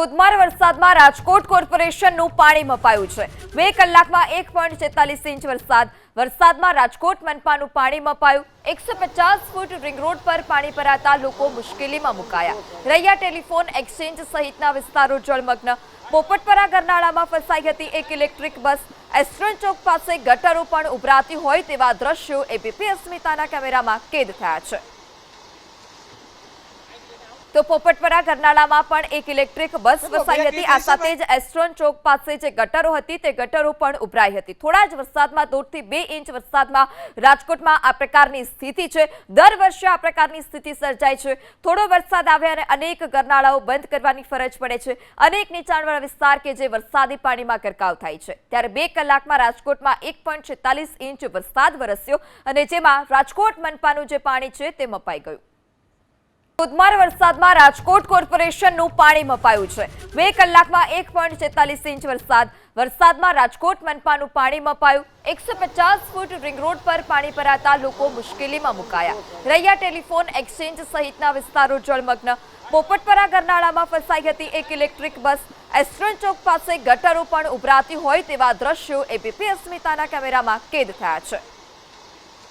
ધોધમાર વરસાદમાં રાજકોટ કોર્પોરેશનનું પાણી મપાયું છે. બે કલાકમાં એક પોઈન્ટ છેતાલીસ ઇંચ વરસાદ. વરસાદમાં રાજકોટ મનપાનું પાણી મપાયું. એકસો પચાસ ફૂટ રિંગ રોડ પર પાણી ભરાતા લોકો મુશ્કેલીમાં મુકાયા. રૈયા ટેલિફોન એક્સચેન્જ સહિતના વિસ્તારો જળમગ્ન. પોપટપરા ગરનાળામાં ફસાઈ હતી એક ઇલેક્ટ્રિક બસ. એસ્ટ્રન ચોક પાસે ગટરો પણ ઉભરાતી હોય તેવા દ્રશ્યો એબીપી અસ્મિતાના કેમેરામાં કેદ થયા છે. તો પોપટપરા કરનાળામાં પણ એક ઇલેક્ટ્રિક બસ વસાઈ હતી. આ સાથે જ એસ્ટ્રોન ચોક પાસે જે ગટરો હતી તે ગટરો પણ ઉભરાઈ હતી. થોડા જ વરસાદમાં દોઢથી બે ઇંચ વરસાદમાં રાજકોટમાં આ પ્રકારની સ્થિતિ છે. દર વર્ષે આ પ્રકારની સ્થિતિ સર્જાય છે. થોડો વરસાદ આવે અને અનેક ગરનાળાઓ બંધ કરવાની ફરજ પડે છે. અનેક નીચાણવાળા વિસ્તાર કે જે વરસાદી પાણીમાં ગરકાવ થાય છે. ત્યારે બે કલાકમાં રાજકોટમાં એક ઇંચ વરસાદ વરસ્યો અને જેમાં રાજકોટ મનપાનું જે પાણી છે તે મપાઈ ગયું. ધોધમાર વરસાદમાં રાજકોટ કોર્પોરેશનનું પાણી મપાયું છે. બે કલાકમાં એક પોઈન્ટ છેતાલીસ ઇંચ વરસાદ. વરસાદમાં રાજકોટ મનપાનું પાણી મપાયું. એકસો પચાસ ફૂટ રિંગ રોડ પર પાણી ભરાતા લોકો મુશ્કેલીમાં મુકાયા. રૈયા ટેલિફોન એક્સચેન્જ સહિતના વિસ્તારો જળમગ્ન. પોપટપરા ગરનાળામાં ફસાઈ હતી એક ઇલેક્ટ્રિક બસ. એસ્ટ્રન ચોક પાસે ગટરો પણ ઉભરાતી હોય તેવા દ્રશ્યો એબીપી અસ્મિતાના કેમેરામાં કેદ થયા છે.